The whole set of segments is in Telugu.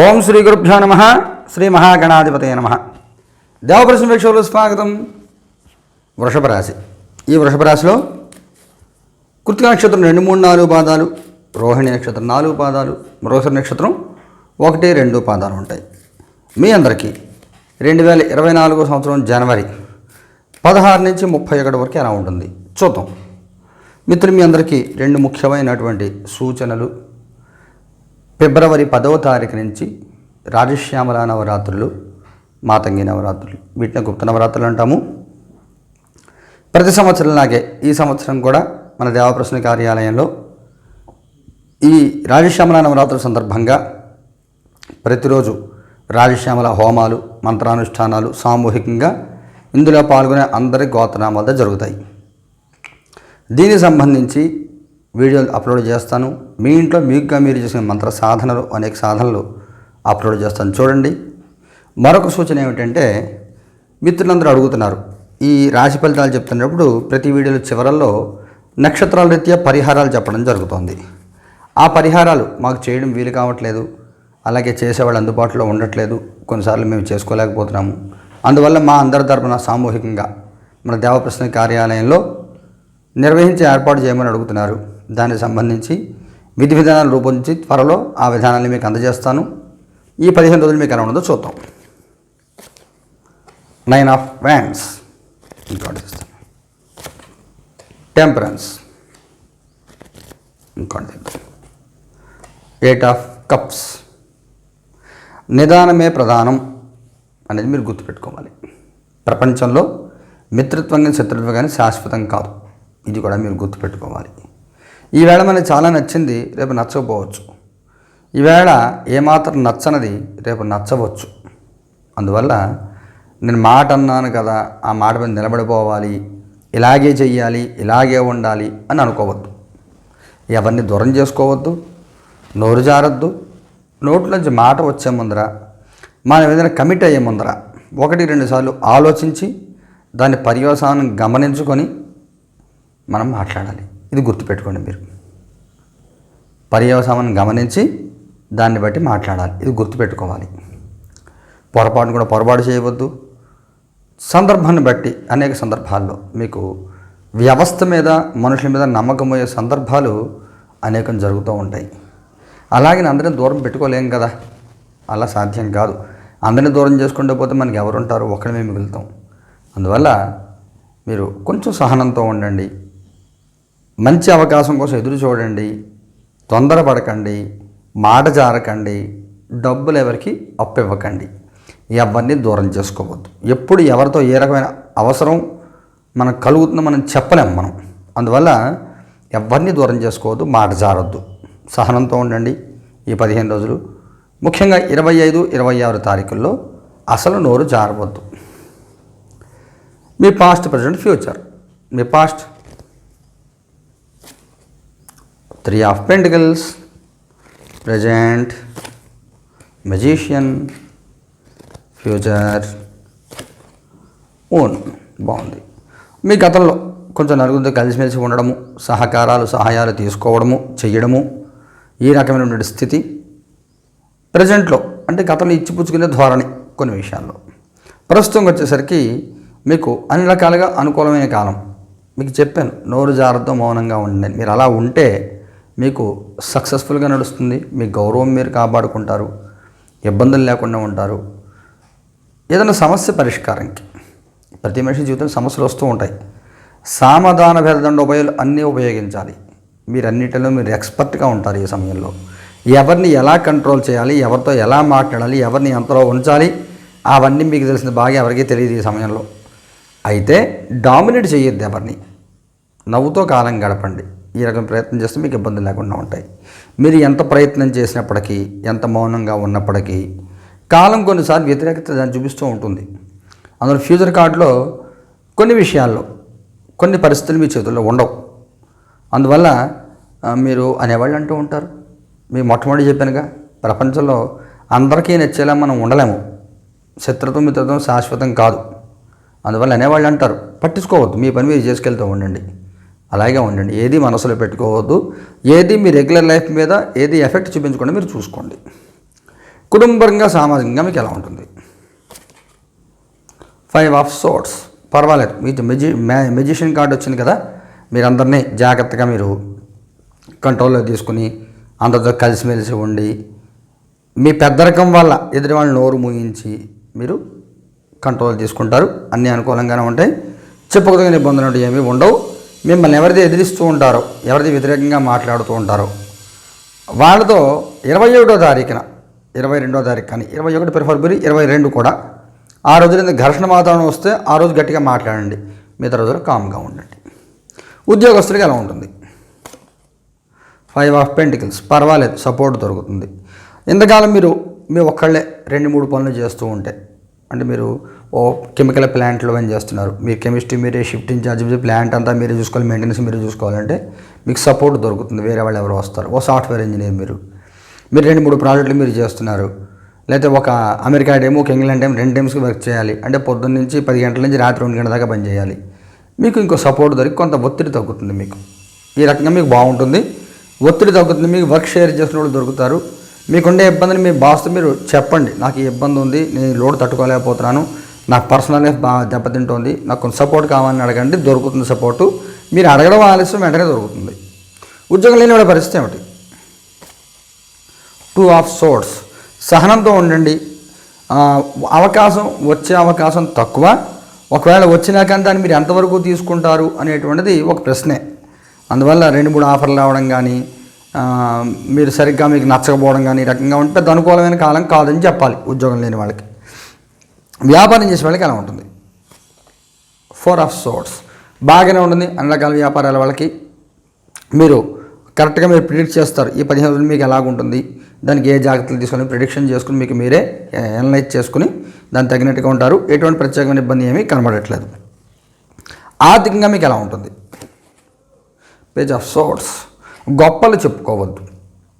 ఓం శ్రీ గురుభ్యో నమ. శ్రీ మహాగణాధిపతయ నమ. దేవప్రశ్న వీక్షకులు స్వాగతం. వృషభ రాశి. ఈ వృషభ రాశిలో కృతిక నక్షత్రం రెండు మూడు నాలుగు పాదాలు రోహిణి నక్షత్రం నాలుగు పాదాలు మరోసరి నక్షత్రం ఒకటి రెండు పాదాలు ఉంటాయి. మీ అందరికీ రెండు వేల ఇరవై నాలుగో సంవత్సరం జనవరి పదహారు నుంచి ముప్పై ఒకటి వరకు ఎలా ఉంటుంది? చూద్దాం. మిత్రులు మీ అందరికీ రెండు ముఖ్యమైనటువంటి సూచనలు ఫిబ్రవరి పదవ తారీఖు నుంచి రాజశ్యామల నవరాత్రులు మాతంగి నవరాత్రులు వీటిని గుప్త నవరాత్రులు అంటాము. ప్రతి సంవత్సరంలాగే ఈ సంవత్సరం కూడా మన దేవప్రశ్న కార్యాలయంలో ఈ రాజశ్యామల నవరాత్రుల సందర్భంగా ప్రతిరోజు రాజశ్యామల హోమాలు మంత్రానుష్ఠానాలు సామూహికంగా ఇందులో పాల్గొనే అందరి గోత్రనామాలతో జరుగుతాయి. దీనికి సంబంధించి వీడియోలు అప్లోడ్ చేస్తాను. మీ ఇంట్లో మీకుగా మీరు చేసిన మంత్ర సాధనలు అనేక సాధనలు అప్లోడ్ చేస్తాను. చూడండి. మరొక సూచన ఏమిటంటే మిత్రులందరూ అడుగుతున్నారు. ఈ రాశి ఫలితాలు చెప్తున్నప్పుడు ప్రతి వీడియోలో చివరల్లో నక్షత్రాల రీత్యా పరిహారాలు చెప్పడం జరుగుతోంది. ఆ పరిహారాలు మాకు చేయడం వీలు కావట్లేదు. అలాగే చేసేవాళ్ళు అందుబాటులో ఉండట్లేదు. కొన్నిసార్లు మేము చేసుకోలేకపోతున్నాము. అందువల్ల మా అందరి తరపున సామూహికంగా మన దేవప్రశ్న కార్యాలయంలో నిర్వహించే ఏర్పాటు చేయమని అడుగుతున్నారు. దానికి సంబంధించి విధి విధానాలు రూపొందించి త్వరలో ఆ విధానాన్ని మీకు అందజేస్తాను. ఈ పదిహేను రోజులు మీకు ఎలా ఉండదో చూద్దాం. నైన్ ఆఫ్ వ్యాండ్స్ ఇంకోటి టెంపరెన్స్ ఇంకోటి ఎయిట్ ఆఫ్ కప్స్ నిదానమే ప్రధానం అనేది మీరు గుర్తుపెట్టుకోవాలి. ప్రపంచంలో మిత్రత్వం కానీ శత్రుత్వం కానీ శాశ్వతం కాదు. ఇది కూడా మీరు గుర్తుపెట్టుకోవాలి. ఈవేళ మనకి చాలా నచ్చింది రేపు నచ్చకపోవచ్చు. ఈవేళ ఏమాత్రం నచ్చనది రేపు నచ్చవచ్చు. అందువల్ల నేను మాట అన్నాను కదా ఆ మాట మీద నిలబడిపోవాలి ఇలాగే చెయ్యాలి ఇలాగే ఉండాలి అని అనుకోవద్దు. ఎవరిని దూరం చేసుకోవద్దు నోరు జారద్దు నోట్లోంచి మాట వచ్చే ముందర మనం ఏదైనా కమిట్ అయ్యే ముందర ఒకటి రెండు సార్లు ఆలోచించి దాని పర్యవసానం గమనించుకొని మనం మాట్లాడాలి. ఇది గుర్తుపెట్టుకోండి మీరు. పర్యవసానం గమనించి దాన్ని బట్టి మాట్లాడాలి. ఇది గుర్తుపెట్టుకోవాలి. పొరపాటు కూడా పొరపాటు చేయవద్దు. సందర్భాన్ని బట్టి అనేక సందర్భాల్లో మీకు వ్యవస్థ మీద మనుషుల మీద నమ్మకం సందర్భాలు అనేకం జరుగుతూ ఉంటాయి. అలాగే అందరిని దూరం పెట్టుకోలేం కదా? అలా సాధ్యం కాదు. అందరిని దూరం చేసుకుంటూ పోతే మనకి ఎవరుంటారు? ఒక్కడమే మిగులుతాం. అందువల్ల మీరు కొంచెం సహనంతో ఉండండి. మంచి అవకాశం కోసం ఎదురు చూడండి తొందరపడకండి మాట జారకండి డబ్బులు ఎవరికి అప్పు ఇవ్వకండి ఎవరిని దూరం చేసుకోవద్దు. ఎప్పుడు ఎవరితో ఏ రకమైన అవసరం మనకు కలుగుతుందో మనం చెప్పలేం మనం. అందువల్ల ఎవరిని దూరం చేసుకోవద్దు మాట జారొద్దు. సహనంతో ఉండండి ఈ పదిహేను రోజులు. ముఖ్యంగా ఇరవై ఐదు ఇరవై ఆరు తారీఖుల్లో అసలు నోరు జారవద్దు. మీ past present future. Me past three of pentacles present magician future own బాగుంది. మీ గతంలో కొంచెం నలుగురితో కలిసిమెలిసి ఉండడము సహకారాలు సహాయాలు తీసుకోవడము చేయడము ఈ రకమైనటువంటి స్థితి ప్రజెంట్లో అంటే గతంలో ఇచ్చిపుచ్చుకునే ధోరణి కొన్ని విషయాల్లో. ప్రస్తుతం వచ్చేసరికి మీకు అన్ని రకాలుగా అనుకూలమైన కాలం. మీకు చెప్పాను నోరు జాగ్రత్త మౌనంగా ఉండండి. మీరు అలా ఉంటే మీకు సక్సెస్ఫుల్గా నడుస్తుంది. మీ గౌరవం మీరు కాపాడుకుంటారు. ఇబ్బందులు లేకుండా ఉంటారు. ఏదైనా సమస్య పరిష్కారంకి ప్రతి మనిషి జీవితంలో సమస్యలు వస్తూ ఉంటాయి. సామధాన భేదదండ ఉభయాలు అన్నీ ఉపయోగించాలి. మీరు అన్నిటిలో మీరు ఎక్స్పర్ట్గా ఉంటారు ఈ సమయంలో. ఎవరిని ఎలా కంట్రోల్ చేయాలి? ఎవరితో ఎలా మాట్లాడాలి? ఎవరిని ఎంతలో ఉంచాలి? అవన్నీ మీకు తెలిసిన బాగా ఎవరికీ తెలియదు ఈ సమయంలో. అయితే డామినేట్ చేయొద్దు ఎవరిని. నవ్వుతో కాలం గడపండి. ఈ రకం ప్రయత్నం చేస్తే మీకు ఇబ్బంది లేకుండా ఉంటాయి. మీరు ఎంత ప్రయత్నం చేసినప్పటికీ ఎంత మౌనంగా ఉన్నప్పటికీ కాలం కొన్నిసార్లు వ్యతిరేకత దాన్ని చూపిస్తూ ఉంటుంది. అందులో ఫ్యూచర్ కార్డులో కొన్ని విషయాల్లో కొన్ని పరిస్థితులు మీ చేతుల్లో ఉండవు. అందువల్ల మీరు అనేవాళ్ళు అంటూ ఉంటారు. మీ మొట్టమొదటి చెప్పానుగా ప్రపంచంలో అందరికీ నచ్చేలా మనం ఉండలేము. శత్రుత్వం మిత్రత్వం శాశ్వతం కాదు. అందువల్ల అనేవాళ్ళు అంటారు పట్టించుకోవద్దు మీ పని మీరు చేసుకెళ్తూ ఉండండి. అలాగే ఉండండి. ఏది మనసులో పెట్టుకోవద్దు. ఏది మీ రెగ్యులర్ లైఫ్ మీద ఏది ఎఫెక్ట్ చూపించకుండా మీరు చూసుకోండి. కుటుంబంగా సామాజికంగా మీకు ఎలా ఉంటుంది? ఫైవ్ ఆఫ్ సోట్స్ పర్వాలేదు. మీకు మెజి మెజిషియన్ కార్డు వచ్చింది కదా మీరందరినీ జాగ్రత్తగా మీరు కంట్రోల్లో తీసుకుని అందరితో కలిసిమెలిసి ఉండి మీ పెద్దరకం వల్ల ఎదుటి వాళ్ళు నోరు మూయించి మీరు కంట్రోల్ తీసుకుంటారు. అన్నీ అనుకూలంగానే ఉంటాయి. చెప్పుకోదగిన ఇబ్బందులు ఏమీ ఉండవు. మిమ్మల్ని ఎవరిది ఎదిరిస్తూ ఉంటారో ఎవరిది వ్యతిరేకంగా మాట్లాడుతూ ఉంటారో వాళ్ళతో ఇరవై ఒకటో తారీఖున ఇరవై రెండో తారీఖు కానీ ఇరవై ఒకటి ఫిబ్రవరి ఇరవై రెండు కూడా ఆ రోజు ఘర్షణ వాతావరణం వస్తే ఆ రోజు గట్టిగా మాట్లాడండి మిగతా రోజులు కామ్గా ఉండండి. ఉద్యోగస్తులకి ఎలా ఉంటుంది? ఫైవ్ ఆఫ్ పెంటికల్స్ పర్వాలేదు సపోర్ట్ దొరుకుతుంది. ఇంతకాలం మీరు మీ ఒక్కళ్ళే రెండు మూడు పనులు చేస్తూ ఉంటే అంటే మీరు ఓ కెమికల్ ప్లాంట్లో పని చేస్తున్నారు? మీ కెమిస్ట్రీ మీరే షిఫ్ట్ ఇన్ఛార్జ్ ప్లాంట్ అంతా మీరే చూసుకోవాలి మెయింటెనెన్స్ మీరే చూసుకోవాలంటే మీకు సపోర్ట్ దొరుకుతుంది వేరే వాళ్ళు ఎవరు వస్తారు. ఓ సాఫ్ట్వేర్ ఇంజనీర్ మీరు. మీరు రెండు మూడు ప్రాజెక్టులు మీరు చేస్తున్నారు. లేకపోతే ఒక అమెరికా టైం ఒక ఇంగ్లాండ్ టైం రెండు టైమ్స్కి వర్క్ చేయాలి. అంటే పొద్దున్న నుంచి పది గంటల నుంచి రాత్రి రెండు గంటల దాకా పని చేయాలి. మీకు ఇంకో సపోర్ట్ దొరికి కొంత ఒత్తిడి తగ్గుతుంది మీకు. ఈ రకంగా మీకు బాగుంటుంది. ఒత్తిడి తగ్గుతుంది మీకు వర్క్ షేర్ చేసిన వాళ్ళు దొరుకుతారు. మీకుండే ఇబ్బందిని మీ బాస్తో మీరు చెప్పండి. నాకు ఈ ఇబ్బంది ఉంది నేను లోడ్ తట్టుకోలేకపోతున్నాను. నాకు పర్సనల్ లైఫ్ బాగా దెబ్బతింటోంది. నాకు కొంచెం సపోర్ట్ కావాలని అడగండి దొరుకుతుంది సపోర్టు. మీరు అడగడం ఆలస్యం వెంటనే దొరుకుతుంది. ఉద్యోగం లేని వాళ్ళ పరిస్థితి ఏమిటి? టూ ఆఫ్ సోర్స్ సహనంతో ఉండండి. అవకాశం వచ్చే అవకాశం తక్కువ. ఒకవేళ వచ్చినాక దాన్ని మీరు ఎంతవరకు తీసుకుంటారు అనేటువంటిది ఒక ప్రశ్నే. అందువల్ల రెండు మూడు ఆఫర్లు రావడం కానీ మీరు సరిగ్గా మీకు నచ్చకపోవడం కానీ ఈ రకంగా ఉంటే పెద్ద అనుకూలమైన కాలం కాదని చెప్పాలి ఉద్యోగం లేని వాళ్ళకి. వ్యాపారం చేసే వాళ్ళకి ఎలా ఉంటుంది? ఫోర్ ఆఫ్ సోర్ట్స్ బాగానే ఉంటుంది అన్ని రకాల వ్యాపారాల వాళ్ళకి. మీరు కరెక్ట్గా మీరు ప్రిడిక్ట్ చేస్తారు ఈ పదిహేను రోజులు మీకు ఎలాగుంటుంది దానికి ఏ జాగ్రత్తలు తీసుకొని ప్రిడిక్షన్ చేసుకుని మీకు మీరే అనలైజ్ చేసుకుని దానికి తగినట్టుగా ఉంటారు. ఎటువంటి ప్రత్యేకమైన ఇబ్బంది ఏమీ కనబడట్లేదు. ఆర్థికంగా మీకు ఎలా ఉంటుంది? పేజ్ ఆఫ్ సోర్ట్స్ గొప్పలు చెప్పుకోవద్దు.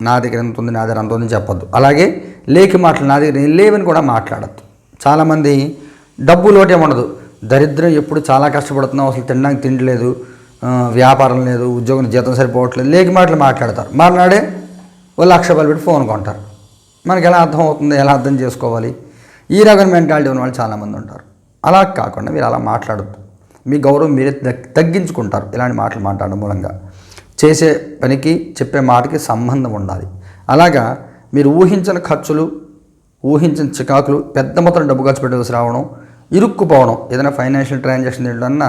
నా దగ్గర ఎంత ఉంది నా దగ్గర అంత ఉంది చెప్పొద్దు. అలాగే లేకి మాటలు నా దగ్గర లేవని కూడా మాట్లాడద్దు. చాలామంది డబ్బు లోటే ఉండదు. దరిద్రం ఎప్పుడు చాలా కష్టపడుతున్నాం అసలు తినడానికి తిండి లేదు వ్యాపారం లేదు ఉద్యోగం జీతం సరిపోవట్లేదు. లేకి మాటలు మాట్లాడతారు. మర్నాడే ఓ లక్ష రూపాయలు పెట్టి ఫోన్ కొంటారు. మనకి ఎలా అర్థం అవుతుంది ఎలా అర్థం చేసుకోవాలి? ఈ రకమైన మెంటాలిటీ ఉన్న వాళ్ళు చాలామంది ఉంటారు. అలా కాకుండా మీరు అలా మాట్లాడద్దు. మీ గౌరవం మీరే తగ్గించుకుంటారు. ఇలాంటి మాటలు మాట్లాడడం మూలంగా. చేసే పనికి చెప్పే మాటకి సంబంధం ఉండాలి. అలాగా మీరు ఊహించిన ఖర్చులు ఊహించిన చికాకులు పెద్ద మొత్తం డబ్బు ఖర్చు పెట్టాల్సి రావడం ఇరుక్కుపోవడం ఏదైనా ఫైనాన్షియల్ ట్రాన్సాక్షన్ ఏంటన్నా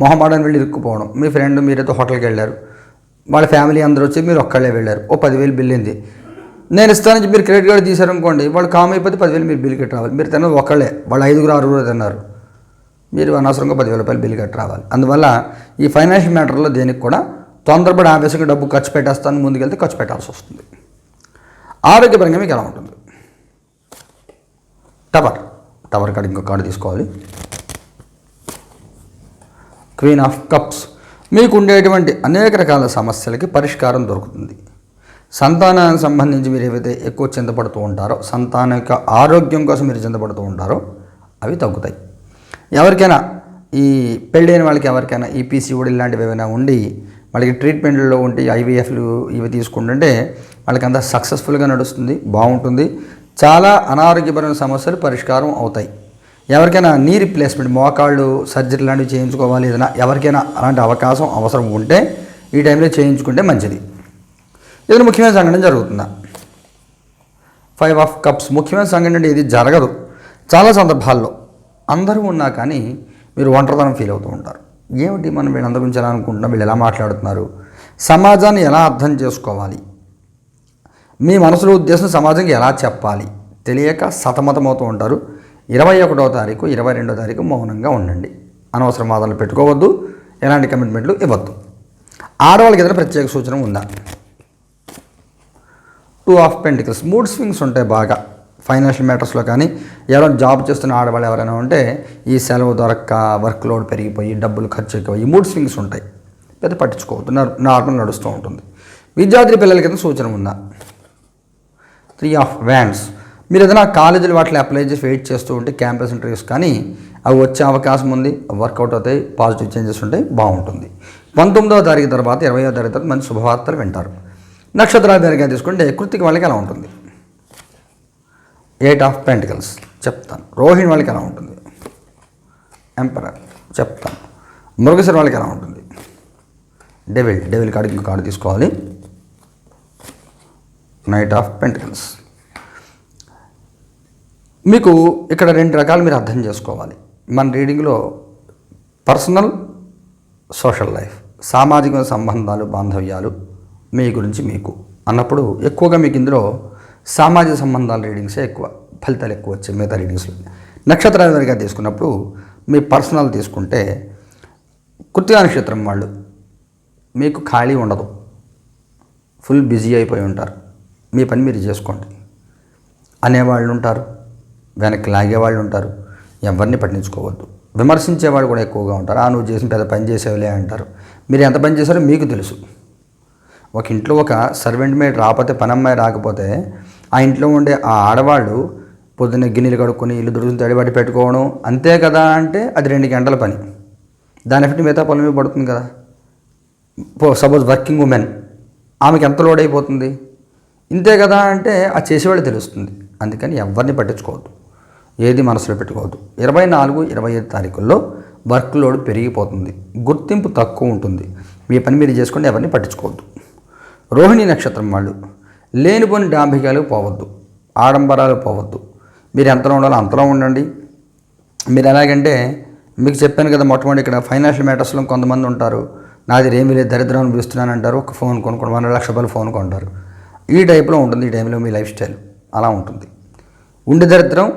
మొహమాడని వెళ్ళి ఇరుక్కుపోవడం. మీ ఫ్రెండ్ మీరైతే హోటల్కి వెళ్ళారు. వాళ్ళ ఫ్యామిలీ అందరూ వచ్చి మీరు ఒక్కళ్ళే వెళ్ళారు. ఓ పదివేలు బిల్లింది నేను ఇస్తానని మీరు క్రెడిట్ కార్డు తీశారనుకోండి వాళ్ళు కామ్ అయిపోతే పదివేలు మీరు బిల్ కట్టి రావాలి మీరు తిన్నది ఒక్కళ్ళే. వాళ్ళు ఐదుగురు ఆరుగురు తిన్నారు. మీరు అనవసరంగా పదివేల రూపాయలు బిల్లు కట్టి రావాలి అందువల్ల ఈ ఫైనాన్షియల్ మ్యాటర్లో దేనికి కూడా తొందరపడి ఆవేశంగా డబ్బు ఖర్చు పెట్టేస్తాను ముందుకెళ్తే ఖర్చు పెట్టాల్సి వస్తుంది. ఆరోగ్యపరంగా మీకు ఎలా ఉంటుంది? టవర్. టవర్ కార్డు ఇంకో కార్డు తీసుకోవాలి. Queen of cups. మీకు ఉండేటువంటి అనేక రకాల సమస్యలకి పరిష్కారం దొరుకుతుంది. సంతానానికి సంబంధించి మీరు ఏవైతే ఎక్కువ చింతపడుతూ ఉంటారో సంతానం యొక్క ఆరోగ్యం కోసం మీరు చింతపడుతూ ఉంటారో అవి తగ్గుతాయి. ఎవరికైనా ఈ పెళ్ళైన వాళ్ళకి ఎవరికైనా ఈపీసీఓడి పీసీఓడి ఇలాంటివి ఏమైనా ఉండి వాళ్ళకి ట్రీట్మెంట్లో ఉంటే ఐవీఎఫ్లు ఇవి తీసుకుంటుంటే వాళ్ళకి అంతా సక్సెస్ఫుల్గా నడుస్తుంది బాగుంటుంది. చాలా అనారోగ్యపరమైన సమస్యలు పరిష్కారం అవుతాయి. ఎవరికైనా నీ రిప్లేస్మెంట్ మోకాళ్ళు సర్జరీ లాంటివి చేయించుకోవాలి ఏదైనా ఎవరికైనా అలాంటి అవకాశం అవసరం ఉంటే ఈ టైంలో చేయించుకుంటే మంచిది. ఏదైనా ముఖ్యమైన సంఘటన జరుగుతుందా? ఫైవ్ ఆఫ్ కప్స్ ముఖ్యమైన సంఘటన అంటే ఇది జరగదు. చాలా సందర్భాల్లో అందరూ ఉన్నా కానీ మీరు ఒంటరితనం ఫీల్ అవుతూ ఉంటారు. ఏమిటి మనం వీళ్ళందరి గురించి ఎలా అనుకుంటున్నాం వీళ్ళు ఎలా మాట్లాడుతున్నారు? సమాజాన్ని ఎలా అర్థం చేసుకోవాలి? మీ మనసులో ఉద్దేశం సమాజంకి ఎలా చెప్పాలి? తెలియక సతమతమవుతూ ఉంటారు. ఇరవై ఒకటో తారీఖు ఇరవై రెండో తారీఖు మౌనంగా ఉండండి. అనవసర వాదనలు పెట్టుకోవద్దు. ఎలాంటి కమిట్మెంట్లు ఇవ్వద్దు. ఆడవాళ్ళకి ఏదైనా ప్రత్యేక సూచన ఉందా? Two of pentacles mood swings ఉంటాయి బాగా. ఫైనాన్షియల్ మ్యాటర్స్లో కానీ ఎవరైనా జాబ్ చేస్తున్న ఆడవాళ్ళు ఎవరైనా ఉంటే ఈ సెలవు దొరక్క వర్క్ లోడ్ పెరిగిపోయి డబ్బులు ఖర్చు ఎక్కువ మూడ్ స్వింగ్స్ ఉంటాయి. పెద్ద పట్టించుకోవద్దు. నార్- నార్మల్ నడుస్తూ ఉంటుంది. విద్యార్థి పిల్లల కింద సూచన ఉందా? త్రీ ఆఫ్ వ్యాన్స్ మీరు ఏదైనా కాలేజీలు వాటిని అప్లై చేసి వెయిట్ చేస్తూ ఉంటే క్యాంపస్ ఇంటర్వ్యూస్ కానీ అవి వచ్చే అవకాశం ఉంది వర్కౌట్ అవుతాయి పాజిటివ్ చేంజెస్ ఉంటాయి బాగుంటుంది. పంతొమ్మిదవ తారీఖు తర్వాత ఇరవయో తారీఖు తర్వాత మంచి శుభవార్తలు వింటారు. నక్షత్రాల తీసుకుంటే కృతిక వాళ్ళకి ఎలా ఉంటుంది? ఎయిట్ ఆఫ్ పెంటికల్స్ చెప్తాను. రోహిణి వాళ్ళకి ఎలా ఉంటుంది? ఎంపరర్ చెప్తాను. మృగశిర వాళ్ళకి ఎలా ఉంటుంది? డెవిల్ డెవిల్ కార్డు ఇంకో కార్డు తీసుకోవాలి. నైట్ ఆఫ్ పెంటికల్స్ మీకు ఇక్కడ రెండు రకాలు మీరు అర్థం చేసుకోవాలి. మన రీడింగ్లో పర్సనల్ సోషల్ లైఫ్ సామాజిక సంబంధాలు బాంధవ్యాలు మీ గురించి మీకు. అన్నప్పుడు ఎక్కువగా మీకు ఇందులో సామాజిక సంబంధాల రీడింగ్సే ఎక్కువ ఫలితాలు ఎక్కువ వచ్చాయి మిగతా రీడింగ్స్లో. నక్షత్రాల తీసుకున్నప్పుడు మీ పర్సనల్ తీసుకుంటే కృతికా నక్షత్రం వాళ్ళు మీకు ఖాళీ ఉండదు. ఫుల్ బిజీ అయిపోయి ఉంటారు. మీ పని మీరు చేసుకోండి. అనేవాళ్ళు ఉంటారు. వెనక్కి లాగేవాళ్ళు ఉంటారు. ఎవరిని పట్టించుకోవద్దు. విమర్శించేవాళ్ళు కూడా ఎక్కువగా ఉంటారు. ఆ నువ్వు చేసిన పెద్ద పని చేసేవలే అంటారు. మీరు ఎంత పని చేశారో మీకు తెలుసు. ఒక ఇంట్లో ఒక సర్వెంట్ మేడ్ రాకపోతే పనమ్మాయి రాకపోతే ఆ ఇంట్లో ఉండే ఆ ఆడవాళ్ళు పొద్దున్న గిన్నెలు కడుక్కొని ఇల్లు దుడుకుని తడిబడి పెట్టుకోవడం అంతే కదా అంటే అది రెండు గంటల పని. దాని ఎఫెక్ట్ మిగతా పొలం మీద పడుతుంది కదా. సపోజ్ వర్కింగ్ ఉమెన్ ఆమెకి ఎంత లోడ్ అయిపోతుంది? ఇంతే కదా అంటే ఆ చేసేవాళ్ళు తెలుస్తుంది. అందుకని ఎవరిని పట్టించుకోవద్దు. ఏది మనసులో పెట్టుకోవద్దు. ఇరవై నాలుగు ఇరవై ఐదు తారీఖుల్లో వర్క్ లోడ్ పెరిగిపోతుంది. గుర్తింపు తక్కువ ఉంటుంది. మీ పని మీరు చేసుకుంటే ఎవరిని పట్టించుకోవద్దు. రోహిణి నక్షత్రం వాళ్ళు. లేనిపోని డాంబికాలు పోవద్దు. ఆడంబరాలు పోవద్దు. మీరు ఎంతలో ఉండాలో అంతలో ఉండండి. మీరు ఎలాగంటే మీకు చెప్పాను కదా మొట్టమొదటి ఇక్కడ ఫైనాన్షియల్ మ్యాటర్స్లో కొంతమంది ఉంటారు. నాది ఏమీ లేదు దరిద్రం అనిపిస్తున్నాను అంటారు. ఒక ఫోన్ కొనుక్కోండి వంద లక్ష రూపాయలు ఫోన్ కొంటారు. ఈ టైప్లో ఉంటుంది ఈ టైంలో మీ లైఫ్ స్టైల్. అలా ఉంటుంది. ఉండి దరిద్రం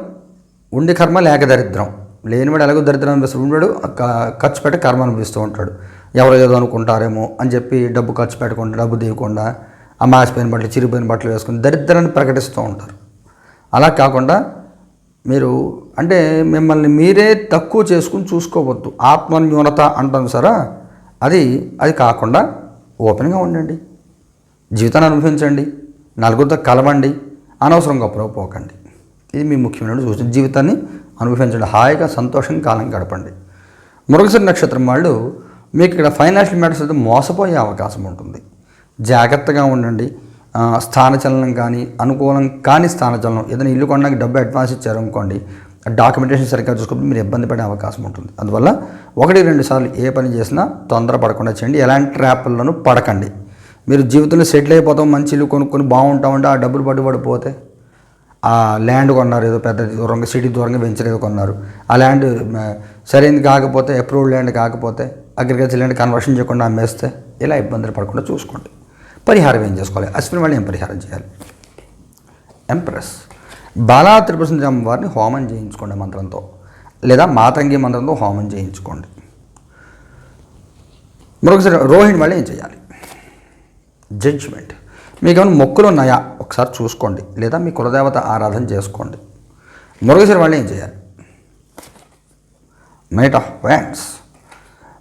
ఉండి కర్మ లేక దరిద్రం. లేనివాడు ఎలాగో దరిద్రం అనిపిస్తూ ఉంటాడు ఖర్చు పెట్టి కర్మ అనిపిస్తూ ఉంటాడు. ఎవరో ఏదో అనుకుంటారేమో అని చెప్పి డబ్బు ఖర్చు పెట్టకుండా డబ్బు తీయకుండా ఆ మాసిపోయిన బట్టలు చిరిగిపోయిన బట్టలు వేసుకుని దరిద్రాన్ని ప్రకటిస్తూ ఉంటారు. అలా కాకుండా మీరు అంటే మిమ్మల్ని మీరే తక్కువ చేసుకుని చూసుకోవద్దు. ఆత్మన్యూనత అంటాం సరా? అది అది కాకుండా ఓపెన్గా ఉండండి. జీవితాన్ని అనుభవించండి. నలుగురితో కలవండి. అనవసరం గొప్పలో పోకండి ఇది మీ ముఖ్యమైన సూచన. జీవితాన్ని అనుభవించండి. హాయిగా సంతోషంగా కాలం గడపండి. మృగశిర నక్షత్రం వాళ్ళు మీకు ఇక్కడ ఫైనాన్షియల్ మ్యాటర్స్ అయితే మోసపోయే అవకాశం ఉంటుంది. జాగ్రత్తగా ఉండండి. స్థానచలనం కానీ అనుకూలం కాని స్థానచలనం ఏదైనా ఇల్లు కొనడానికి డబ్బు అడ్వాన్స్ ఇచ్చారు అనుకోండి డాక్యుమెంటేషన్ సరిగ్గా చూసుకుంటే మీరు ఇబ్బంది పడే అవకాశం ఉంటుంది. అందువల్ల ఒకటి రెండు సార్లు ఏ పని చేసినా తొందర పడకుండా చేయండి. ఎలాంటి ట్రాప్లను పడకండి. మీరు జీవితంలో సెటిల్ అయిపోతాం మంచి ఇల్లు కొనుక్కొని బాగుంటామంటే ఆ డబ్బులు పట్టుబడిపోతే ఆ ల్యాండ్ కొన్నారు ఏదో పెద్ద దూరంగా సిటీ దూరంగా వెంచర్ ఏదో కొన్నారు. ఆ ల్యాండ్ సరైనది కాకపోతే అప్రూవ్డ్ ల్యాండ్ కాకపోతే అగ్రికల్చర్ ల్యాండ్ కన్వర్షన్ చేయకుండా అమ్మేస్తే ఇలా ఇబ్బందులు పడకుండా చూసుకోండి. పరిహారం ఏం చేసుకోవాలి? అశ్విని వాళ్ళు ఏం పరిహారం చేయాలి? ఎంప్రెస్ బాలా త్రిపుర వారిని హోమం చేయించుకోండి మంత్రంతో. లేదా మాతంగి మంత్రంతో హోమం చేయించుకోండి. మరొకసారి రోహిణి వాళ్ళు ఏం చేయాలి? జడ్జిమెంట్ మీకు ఏమైనా మొక్కులు ఉన్నాయా? ఒకసారి చూసుకోండి. లేదా మీ కులదేవత ఆరాధన చేసుకోండి. మరొకసారి వాళ్ళు ఏం చేయాలి? నైట్ ఆఫ్ వ్యాండ్స్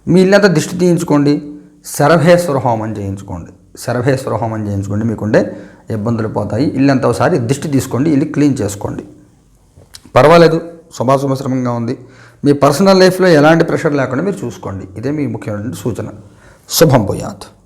మీ ఇల్లంతా దిష్టి తీయించుకోండి. శరభేశ్వర హోమం చేయించుకోండి. శరభేశ్వర హోమం చేయించుకోండి. మీకుండే ఇబ్బందులు పోతాయి. ఇల్లంతా ఒకసారి దిష్టి తీసుకోండి. ఇల్లు క్లీన్ చేసుకోండి. పర్వాలేదు. శుభాశుభశ్రమంగా ఉంది. మీ పర్సనల్ లైఫ్లో ఎలాంటి ప్రెషర్ లేకుండా మీరు చూసుకోండి. ఇదే మీ ముఖ్యమైన సూచన. శుభం పోయాత్